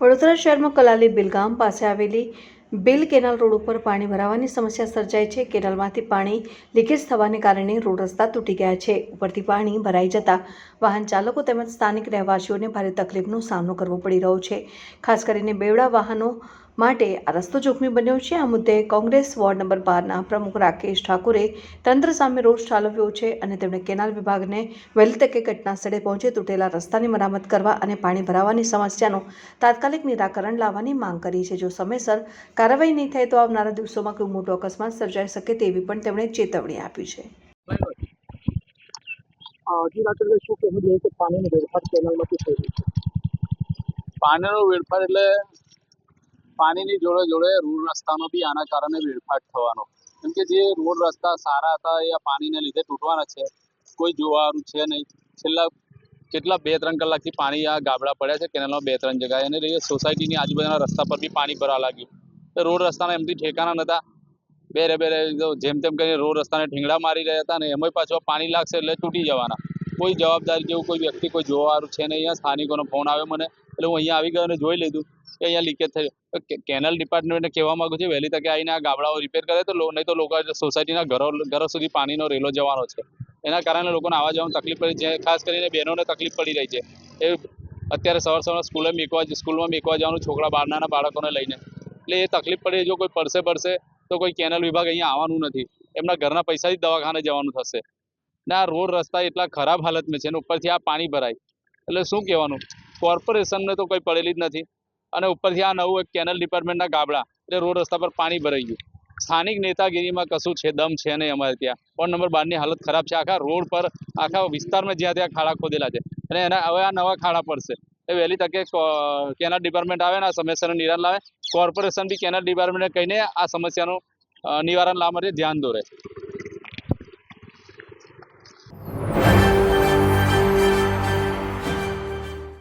વડોદરા શહેરમાં કલાલી બિલ ગામ પાસે આવેલી બિલ કેનાલ રોડ ઉપર પાણી ભરાવાની સમસ્યા સર્જાઈ છે. કેનાલમાંથી પાણી લીકેજ થવાને કારણે રોડ રસ્તા તૂટી ગયા છે. ઉપરથી પાણી ભરાઈ જતા વાહન ચાલકો તેમજ સ્થાનિક રહેવાસીઓને ભારે તકલીફનો સામનો કરવો પડી રહ્યો છે. ખાસ કરીને બેવડા વાહનો માટે આ રસ્તો જોખમી બન્યો છે. આ મુદ્દે કોંગ્રેસ વોર્ડ નંબર બારના પ્રમુખ રાકેશ ઠાકુરે તંત્ર સામે રોષ ઠાલવ્યો છે અને તેમણે કેનાલ વિભાગને વહેલી તકે ઘટના સ્થળે પહોંચી તૂટેલા રસ્તાની મરામત કરવા અને પાણી ભરાવાની સમસ્યાનું તાત્કાલિક નિરાકરણ લાવવાની માંગ કરી છે. જો સમયસર કાર્યવાહી નહીં થાય તો આવનારા દિવસોમાં કોઈ મોટો અકસ્માત સર્જાઈ શકે તેવી પણ તેમણે ચેતવણી આપી છે. હજી રાત્રે શું કહેવું જોઈએ કે પાણીની વેડફાટ કેનાલમાંથી થઈ રહી છે? પાણીનો વેડફાટ એટલે પાણીની જોડે જોડે રોડ રસ્તાનો બી આના કારણે વેડફાટ થવાનો. કેમ કે જે રોડ રસ્તા સારા હતા એ પાણીને લીધે તૂટવાના છે. કોઈ જોવાનું છે નહીં. છેલ્લા કેટલા બે ત્રણ કલાકથી પાણી આ ગાબડા પડ્યા છે, કેનાલમાં બે ત્રણ જગ્યાએ. એને લઈએ સોસાયટીની આજુબાજુના રસ્તા પર બી પાણી ભરવા લાગ્યું. તો રોડ રસ્તાના એમથી ઠેકાણા નહોતા. બેરે બેરે જેમ તેમ કરીને રોડ રસ્તાને ઠીંગડા મારી રહ્યા હતા ને એમાંય પાછો પાણી લાગશે એટલે તૂટી જવાના. કોઈ જવાબદારી જેવું કોઈ વ્યક્તિ, કોઈ જોવાવાળું છે નહીં. અહીંયા સ્થાનિકોનો ફોન આવ્યો મને. એટલે હું અહીંયા આવી ગયો અને જોઈ લીધું કે અહીંયા લીકેજ થયું. કેનલ ડિપાર્ટમેન્ટને કહેવા માંગુ છું, વહેલી તકે આવીને આ ગામડાઓ રિપેર કરે તો નહીં તો લોકો સોસાયટીના ઘરો ઘરો સુધી પાણીનો રેલો જવાનો છે. એના કારણે લોકોને આવવા જવામાં તકલીફ પડી છે ખાસ કરીને બહેનોને તકલીફ પડી રહી છે. એ અત્યારે સવાર સવાર સ્કૂલે મેકવા, સ્કૂલમાં મેકવા જવાનું છોકરા બાર નાના બાળકોને લઈને. એટલે એ તકલીફ પડી, જો કોઈ પડશે પડશે, તો કોઈ કેનલ વિભાગ અહીંયા આવવાનું નથી. એમના ઘરના પૈસાથી દવાખાને જવાનું થશે. ને રોડ રસ્તા એટલા ખરાબ હાલતમાં છે ને ઉપરથી આ પાણી ભરાય. એટલે શું કહેવાનું? કોર્પોરેશનને તો કોઈ પડેલી જ નથી. અને ઉપરથી આ નવું એક કેનલ ડિપાર્ટમેન્ટના ગાબડા, એટલે રોડ રસ્તા પર પાણી ભરાઈ ગયું. સ્થાનિક નેતાગીરીમાં કશું છે દમ છે નહીં અમારે ત્યાં. વોર્ડ નંબર બારની હાલત ખરાબ છે. આખા રોડ પર, આખા વિસ્તારમાં જ્યાં ત્યાં ખાડા ખોદેલા છે. અને એના, હવે આ નવા ખાડા પડશે. એ વહેલી તકે કેનલ ડિપાર્ટમેન્ટ આવે ને આ સમસ્યાનું નિવારણ લાવે. કોર્પોરેશન બી કેનલ ડિપાર્ટમેન્ટને કહીને આ સમસ્યાનું નિવારણ લાવવા માટે ધ્યાન દોરે.